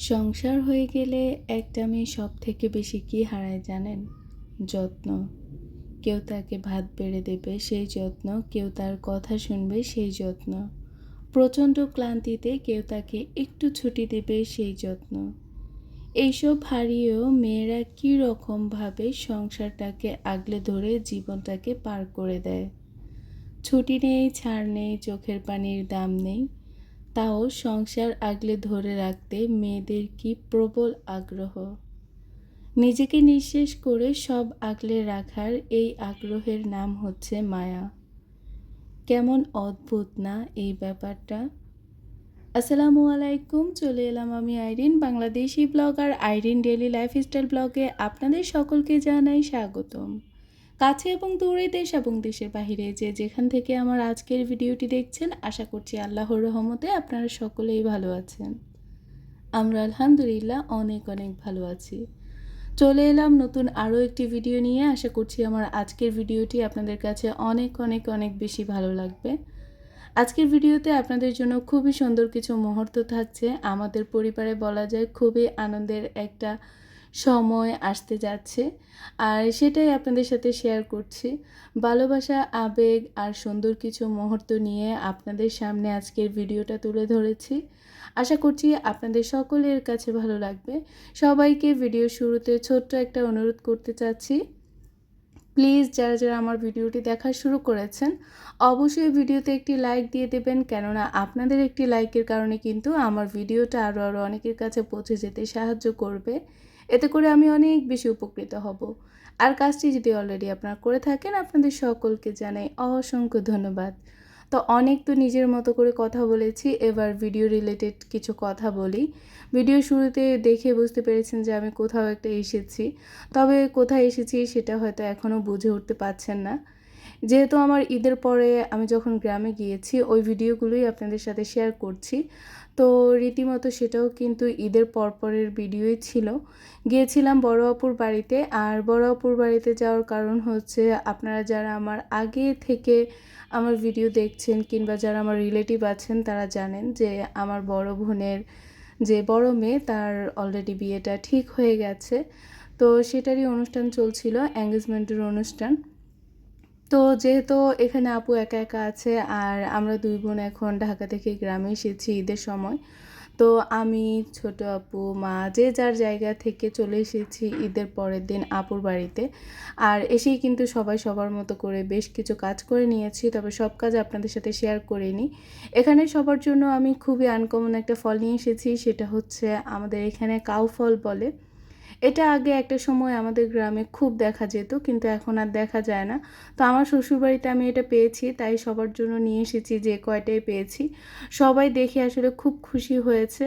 সংসার হয়ে গেলে একটা মেয়ে সব থেকে বেশি কি হারায় জানেন? যত্ন। কেউ তাকে ভাত বেড়ে দেবে, সেই যত্ন। কেউ তার কথা শুনবে, সেই যত্ন। প্রচণ্ড ক্লান্তিতে কেউ তাকে একটু ছুটি দেবে, সেই যত্ন। এইসব হারিয়েও মেয়েরা কী রকমভাবে সংসারটাকে আগলে ধরে জীবনটাকে পার করে দেয়? ছুটি নেই, ছাড় নেই, চোখের পানির দাম নেই। তাও সংসার আগলে ধরে রাখতে মেয়েদের কি প্রবল আগ্রহ? নিজেকে নিঃশেষ করে সব আগলে রাখার এই আগ্রহের নাম হচ্ছে মায়া। কেমন অদ্ভুত না এই ব্যাপারটা? আসসালামু আলাইকুম, চলে এলাম আমি Irin, Bangladeshi blogger Irin daily lifestyle ব্লগে। আপনাদের সকলকে জানাই স্বাগতম। কাছে এবং দূরে দেশ এবং দেশের বাহিরে যে যেখান থেকে আমার আজকের ভিডিওটি দেখছেন, আশা করছি আল্লাহর রহমতে আপনারা সকলেই ভালো আছেন। আমরা আলহামদুলিল্লাহ অনেক অনেক ভালো আছি। চলে এলাম নতুন আরও একটি ভিডিও নিয়ে। আশা করছি আমার আজকের ভিডিওটি আপনাদের কাছে অনেক অনেক অনেক বেশি ভালো লাগবে। আজকের ভিডিওতে আপনাদের জন্য খুবই সুন্দর কিছু মুহূর্ত থাকছে। আমাদের পরিবারে বলা যায় খুবই আনন্দের একটা সময় আসতে যাচ্ছে। আর সেটাই আপনাদের সাথে শেয়ার করছি। ভালোবাসা, আবেগ আর সুন্দর কিছু মুহূর্ত নিয়ে আপনাদের সামনে আজকের ভিডিওটা তুলে ধরেছি। আশা করছি আপনাদের সকলের কাছে ভালো লাগবে। সবাইকে ভিডিও শুরুতে ছোট্ট একটা অনুরোধ করতে চাচ্ছি। প্লিজ যারা যারা আমার ভিডিওটি দেখা শুরু করেছেন, অবশ্যই ভিডিওতে একটি লাইক দিয়ে দেবেন। কেননা আপনাদের একটি লাইকের কারণে কিন্তু আমার ভিডিওটা আরও আরও অনেকের কাছে পৌঁছে যেতে সাহায্য করবে। এতে করে আমি অনেক বেশি উপকৃত হব। আর কাজটি যদি অলরেডি আপনারা করে থাকেন, আপনাদের সকলকে জানাই অসংখ্য ধন্যবাদ। তো অনেক তো নিজের মতো করে কথা বলেছি, এবার ভিডিও রিলেটেড কিছু কথা বলি। ভিডিও শুরুতে দেখে বুঝতে পেরেছেন যে আমি কোথাও একটা এসেছি। তবে কোথায় এসেছি সেটা হয়তো এখনও বুঝে উঠতে পারছেন না। যেহেতু আমার ঈদের পরে আমি যখন গ্রামে গিয়েছি, ওই ভিডিওগুলোই আপনাদের সাথে শেয়ার করছি। তো রীতিমতো সেটাও কিন্তু ঈদের পরপরের ভিডিওই ছিল। গিয়েছিলাম বড় অপুর বাড়িতে, আর বড় অপুর বাড়িতে যাওয়ার কারণ হচ্ছে আপনারা যারা আমার আগে থেকে আমার ভিডিও দেখছেন কিংবা যারা আমার রিলেটিভ আছেন, তারা জানেন যে আমার বড় বোনের যে বড় মেয়ে, তার অলরেডি বিয়েটা ঠিক হয়ে গেছে। তো সেটারই অনুষ্ঠান চলছিল এঙ্গেজমেন্টের অনুষ্ঠান। তো যেহেতু এখানে আপু একা একা আছে আর আমরা দুই বোন এখন ঢাকা থেকে গ্রামে এসেছি ঈদের সময়, তো আমি, ছোট আপু, মা যে যার জায়গা থেকে চলে এসেছি ঈদের পরের দিন আপুর বাড়িতে। আর এসেই কিন্তু সবাই সবার মতো করে বেশ কিছু কাজ করে নিয়েছি, তবে সব কাজ আপনাদের সাথে শেয়ার করিনি। এখানে সবার জন্য আমি খুবই আনকমন একটা ফল নিয়ে এসেছি, সেটা হচ্ছে আমাদের এখানে কাউ ফল বলে। এটা আগে একটা সময় আমাদের গ্রামে খুব দেখা যেত, কিন্তু এখন আর দেখা যায় না। তো আমার শ্বশুরবাড়িতে আমি এটা পেয়েছি, তাই সবার জন্য নিয়ে এসেছি, যে কয়টাই পেয়েছি। সবাই দেখে আসলে খুব খুশি হয়েছে।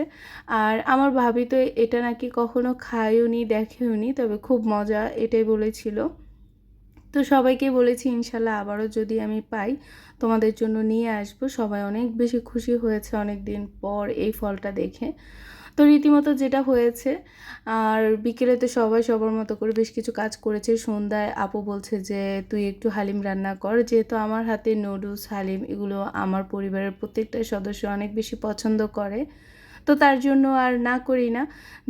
আর আমার ভাবি তো এটা নাকি কখনো খায়ও নি, দেখেও নি, তবে খুব মজা এটাই বলেছিল। তো সবাইকে বলেছি, ইনশাল্লাহ আবারও যদি আমি পাই, তোমাদের জন্য নিয়ে আসব। সবাই অনেক বেশি খুশি হয়েছে অনেক দিন পর এই ফলটা দেখে। তো রীতিমতো যেটা হয়েছে, আর বিকেলে তো সবাই সবার মতো করে বেশ কিছু কাজ করেছে। সন্ধ্যায় আপু বলছে যে, তুই একটু হালিম রান্না কর। যেহেতু আমার হাতে নুডলস হালিম এগুলো আমার পরিবারের প্রত্যেকটা সদস্য অনেক বেশি পছন্দ করে তো তার জন্য আর না করি না।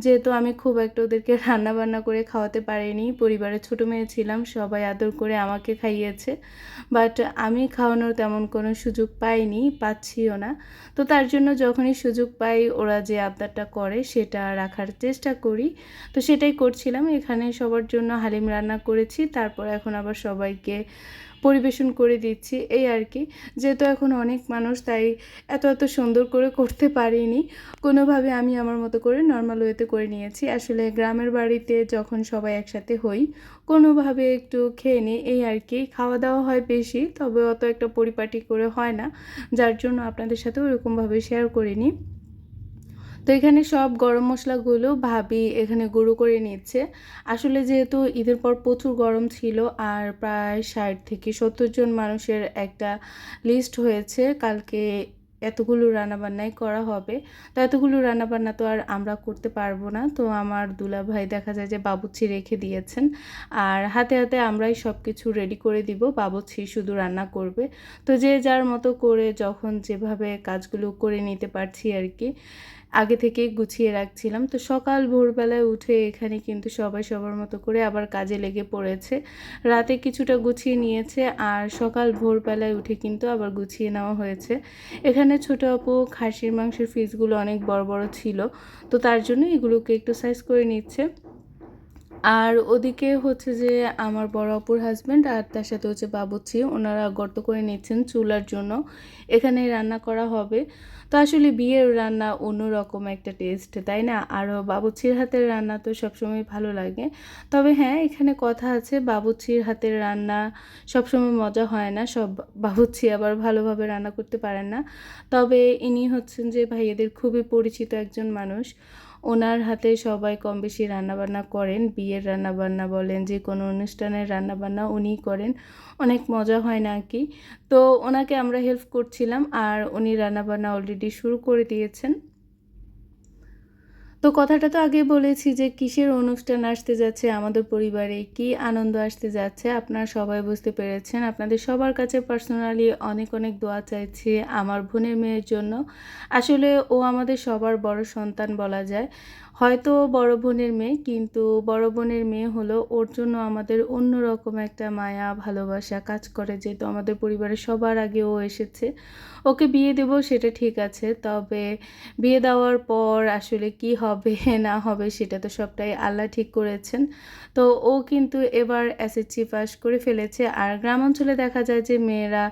যেহেতু আমি খুব একটা ওদেরকে রান্না বান্না করে খাওয়াতে পারিনি পরিবারে ছোটো মেয়ে ছিলাম, সবাই আদর করে আমাকে খাইয়েছে। বাট আমি খাওয়ানোর তেমন কোনো সুযোগ পাইনি, পাচ্ছিও না। তো তার জন্য যখনই সুযোগ পাই, ওরা যে আবদারটা করে সেটা রাখার চেষ্টা করি। তো সেটাই করছিলাম। এখানে সবার জন্য হালিম রান্না করেছি, তারপর এখন আবার সবাইকে পরিবেশন করে দিচ্ছি, এই আর কি। যেহেতু এখন অনেক মানুষ, তাই এত এত সুন্দর করে করতে পারিনি। কোনোভাবে আমি আমার মতো করে নর্মাল ওয়েতে করে নিয়েছি। আসলে গ্রামের বাড়িতে যখন সবাই একসাথে হই, কোনোভাবে একটু খেয়ে নিই এই আর কি। খাওয়া দাওয়া হয় বেশি, তবে অত একটা পরিপাটি করে হয় না। যার জন্য আপনাদের সাথে ওরকমভাবে শেয়ার করিনি। তো এখানে সব গরম মশলাগুলো ভাবি এখানে গুঁড়ো করে নিচ্ছে। আসলে যেহেতু ঈদের পর প্রচুর গরম ছিল আর প্রায় ষাট থেকে সত্তর জন মানুষের একটা লিস্ট হয়েছে, কালকে এতগুলো রান্নাবান্নাই করা হবে। তো এতগুলো রান্নাবান্না তো আর আমরা করতে পারব না। তো আমার দুলা ভাই দেখা যায় যে বাবুচ্ছি রেখে দিয়েছেন। আর হাতে হাতে আমরাই সব কিছু রেডি করে দিব। বাবুচ্ছি শুধু রান্না করবে। তো যে যার মতো করে যখন যেভাবে কাজগুলো করে নিতে পারছি আর কি। আগে থেকেই গুছিয়ে রাখছিলাম। তো সকাল ভোরবেলায় উঠে এখানে কিন্তু সবাই সবার মতো করে আবার কাজে লেগে পড়েছে। রাতে কিছুটা গুছিয়ে নিয়েছে আর সকাল ভোরবেলায় উঠে কিন্তু আবার গুছিয়ে নেওয়া হয়েছে। এখানে ছোটো আপু খাসির মাংসের পিসগুলো অনেক বড় বড় ছিল, তো তার জন্য এগুলোকে একটু সাইজ করে নিচ্ছে। আর ওদিকে হচ্ছে যে আমার বড় অপুর হাজব্যান্ড আর তার সাথে হচ্ছে বাবুচি ওনারা গর্ত করে নিচ্ছেন চুলার জন্য। এখানে রান্না করা হবে। তো আসলে বিয়ের রান্না অন্যরকম একটা টেস্ট তাই না? আরও বাবুচির হাতের রান্না তো সবসময় ভালো লাগে। তবে হ্যাঁ এখানে কথা আছে বাবুচির হাতের রান্না সবসময় মজা হয় না। সব বাবুচি আবার ভালোভাবে রান্না করতে পারেন না। তবে ইনি হচ্ছেন যে ভাইয়াদের খুবই পরিচিত একজন মানুষ। ওনার হাতে সবাই কম বেশি রান্নাবান্না করেন, বিয়ের রান্নাবান্না বলেন যে কোনো অনুষ্ঠানের রান্নাবান্না উনিই করেন। অনেক মজা হয় না কি? তো ওনাকে আমরা হেল্প করছিলাম আর উনি রান্নাবান্না অলরেডি শুরু করে দিয়েছেন। তো কথাটা তো আগে বলেছি যে কিসের অনুষ্ঠান আসতে যাচ্ছে, আমাদের পরিবারে কি আনন্দ আসতে যাচ্ছে, আপনারা সবাই বুঝতে পেরেছেন। আপনাদের সবার কাছে পার্সোনালি অনেক অনেক দোয়া চাইছি আমার বোনের মেয়ের জন্য। আসলে ও আমাদের সবার বড় সন্তান বলা যায়। হয়তো বড় বোনের মেয়ে, কিন্তু বড় বোনের মেয়ে হলো ওর জন্য আমাদের অন্যরকম একটা মায়া, ভালোবাসা কাজ করে, যেহেতু আমাদের পরিবারের সবার আগে ও এসেছে। ওকে বিয়ে দেব সেটা ঠিক আছে, তবে বিয়ে দেওয়ার পর আসলে কি হবে না হবে সেটা তো সবটাই আল্লাহ ঠিক করেছেন। তো ও কিন্তু এবার এসএসসি পাস করে ফেলেছে। আর গ্রাম অঞ্চলে দেখা যায় যে মেয়েরা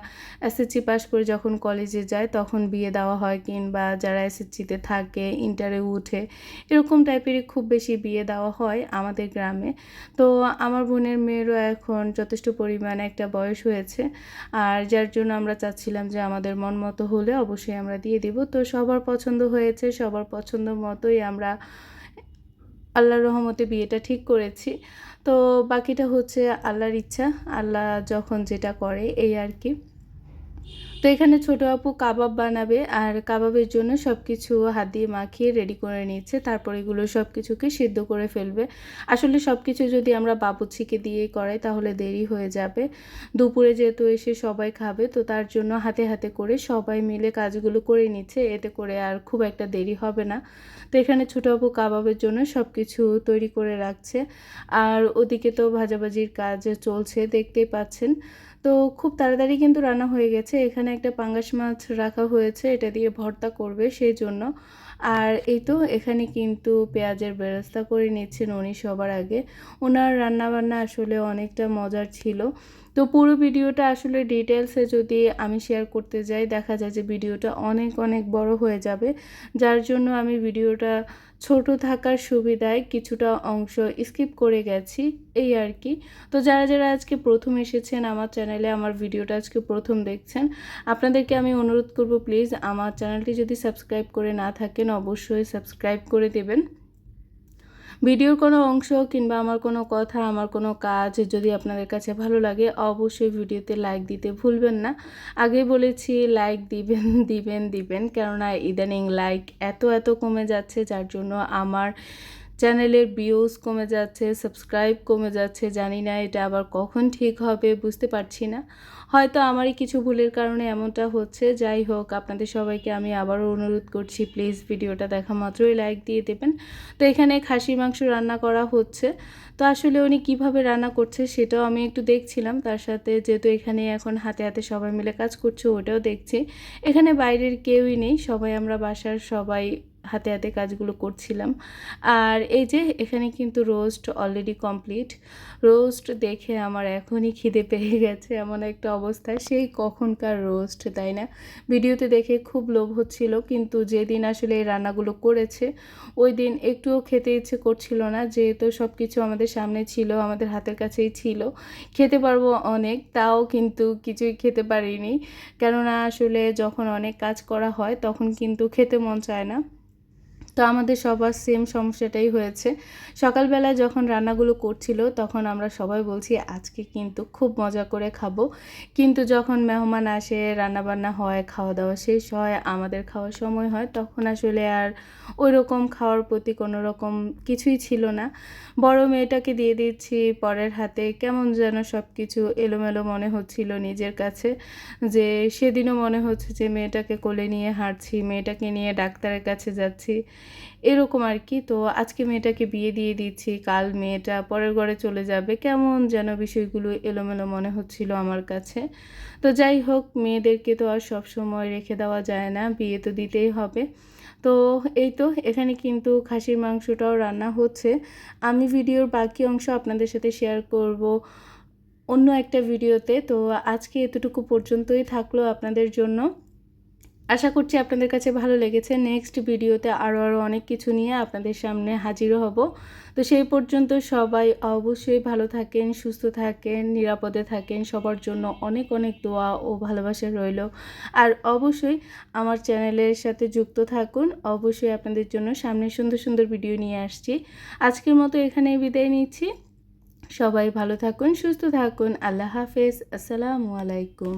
এসএসসি পাস করে যখন কলেজে যায় তখন বিয়ে দেওয়া হয় কিংবা যারা এসএসসিতে থাকে ইন্টারে উঠে, এরকম টাইপেরই খুব বেশি বিয়ে দেওয়া হয় আমাদের গ্রামে। তো আমার বোনের মেয়েরও এখন যথেষ্ট পরিমাণে একটা বয়স হয়েছে। আর যার জন্য আমরা চাচ্ছিলাম যে আমাদের মন মতো হলে অবশ্যই আমরা দিয়ে দিব। তো সবার পছন্দ হয়েছে, সবার পছন্দ মতোই আমরা আল্লাহর রহমতে বিয়েটা ঠিক করেছি। তো বাকিটা হচ্ছে আল্লাহর ইচ্ছা, আল্লাহ যখন যেটা করে, এই আর কি। তো এখানে ছোটো আপু কাবাব বানাবে আর কাবাবের জন্য সব কিছু হাত দিয়ে মাখিয়ে রেডি করে নিচ্ছে তারপর এগুলো সব কিছুকে সিদ্ধ করে ফেলবে। আসলে সব কিছু যদি আমরা বাবুচিকে দিয়ে করাই তাহলে দেরি হয়ে যাবে। দুপুরে যেহেতু এসে সবাই খাবে তো তার জন্য হাতে হাতে করে সবাই মিলে কাজগুলো করে নিচ্ছে। এতে করে আর খুব একটা দেরি হবে না। তো এখানে ছোটো আপু কাবাবের জন্য সব কিছু তৈরি করে রাখছে। আর ওদিকে তো ভাজাভাজির কাজ চলছে, দেখতেই পাচ্ছেন। তো খুব তাড়াতাড়ি কিন্তু রান্না হয়ে গেছে। এখানে একটা পাঙ্গাস মাছ রাখা হয়েছে, এটা দিয়ে ভর্তা করবে সেই জন্য। আর এই তো এখানে কিন্তু পেঁয়াজের ব্যবস্থা করে নিচ্ছেন উনি সবার আগে। ওনার রান্নাবান্না আসলে অনেকটা মজার ছিল। তো পুরো ভিডিওটা আসলে ডিটেলসে যদি আমি শেয়ার করতে যাই, দেখা যায় যে ভিডিওটা অনেক অনেক বড় হয়ে যাবে। যার জন্য আমি ভিডিওটা ছোট থাকার সুবিধায় কিছুটা অংশ স্কিপ করে গেছি, এই আর কি। তো যারা যারা আজকে প্রথম এসেছেন আমার চ্যানেলে আমার ভিডিওটা আজকে প্রথম দেখছেন, আপনাদেরকে আমি অনুরোধ করব প্লিজ আমার চ্যানেলটি যদি সাবস্ক্রাইব করে না থাকেন, অবশ্যই সাবস্ক্রাইব করে দেবেন। ভিডিওর কোনো অংশ কিংবা আমার কোনো কথা, আমার কোনো কাজ যদি আপনাদের কাছে ভালো লাগে, অবশ্যই ভিডিওতে লাইক দিতে ভুলবেন না। আগে বলেছি লাইক দিবেন দিবেন দিবেন। কেননা ইদানিং লাইক এত এত কমে যাচ্ছে, যার জন্য আমার চ্যানেলের ভিউজ কমে যাচ্ছে সাবস্ক্রাইব কমে যাচ্ছে, জানি না এটা আবার কখন ঠিক হবে, বুঝতে পারছি না। হয়তো আমারই কিছু ভুলের কারণে এমনটা হচ্ছে। যাই হোক, আপনাদের সবাইকে আমি আবারও অনুরোধ করছি প্লিজ ভিডিওটা দেখা মাত্রই লাইক দিয়ে দেবেন। তো এখানে খাসি মাংস রান্না করা হচ্ছে। তো আসলে উনি কীভাবে রান্না করছে সেটাও আমি একটু দেখছিলাম। তার সাথে যেহেতু এখানে এখন হাতে হাতে সবাই মিলে কাজ করছে, ওটাও দেখছি। এখানে বাইরের কেউই নেই, সবাই আমরা বাসার সবাই হাতে হাতে কাজগুলো করছিলাম। আর এই যে এখানে কিন্তু রোস্ট অলরেডি কমপ্লিট রোস্ট দেখে আমার এখনই খিদে পেয়ে গেছে এমন একটা অবস্থা। সেই কখনকার রোস্ট তাই না? ভিডিওতে দেখে খুব লোভ হচ্ছিল, কিন্তু যেদিন আসলে এই রান্নাগুলো করেছে, ওই দিন একটুও খেতে ইচ্ছে করছিল না। যেহেতু সব কিছু আমাদের সামনে ছিল, আমাদের হাতের কাছেই ছিল। খেতে পারব অনেক, তাও কিন্তু কিছুই খেতে পারিনি। কেননা আসলে যখন অনেক কাজ করা হয়, তখন কিন্তু খেতে মন চায় না। তো আমাদের সবার সেম সমস্যাটাই হয়েছে। সকালবেলা যখন রান্নাগুলো করছিল, তখন আমরা সবাই বলছি, আজকে কিন্তু খুব মজা করে খাব। কিন্তু যখন মেহমান আসে, রান্নাবান্না হয় খাওয়া দাওয়া শেষ হয়, আমাদের খাওয়ার সময় হয়, তখন আসলে আর ওই রকম খাওয়ার প্রতি কোনো রকম কিছুই ছিল না। বড় মেয়েটাকে দিয়ে দিচ্ছি পরের হাতে, কেমন যেন সব কিছু এলোমেলো মনে হচ্ছিল নিজের কাছে, যে সেদিনও মনে হচ্ছে যে মেয়েটাকে কোলে নিয়ে হাঁটছি, মেয়েটাকে নিয়ে ডাক্তারের কাছে যাচ্ছি। এরকম আর কি। তো আজকে মেয়েটাকে বিয়ে দিয়ে দিচ্ছি, কাল মেয়েটা পরের ঘরে চলে যাবে। কেমন যেন বিষয়গুলো এলোমেলো মনে হচ্ছিল আমার কাছে। তো যাই হোক, মেয়েদেরকে তো আর সব সময় রেখে দেওয়া যায় না, বিয়ে তো দিতেই হবে। তো এই তো, এখানে কিন্তু খাসির মাংসটাও রান্না হচ্ছে। আমি ভিডিওর বাকি অংশ আপনাদের সাথে শেয়ার করব অন্য একটা ভিডিওতে। তো আজকে এতটুকু পর্যন্তই থাকল আপনাদের জন্য। আশা করছি আপনাদের কাছে ভালো লেগেছে। নেক্সট ভিডিওতে আরও আরও অনেক কিছু নিয়ে আপনাদের সামনে হাজিরও হব। তো সেই পর্যন্ত সবাই অবশ্যই ভালো থাকেন, সুস্থ থাকেন, নিরাপদে থাকেন। সবার জন্য অনেক অনেক দোয়া ও ভালোবাসা রইল। আর অবশ্যই আমার চ্যানেলের সাথে যুক্ত থাকুন। অবশ্যই আপনাদের জন্য সামনে সুন্দর সুন্দর ভিডিও নিয়ে আসছি। আজকের মতো এখানেই বিদায় নিচ্ছি। সবাই ভালো থাকুন, সুস্থ থাকুন। আল্লাহ হাফেজ। আসসালামু আলাইকুম।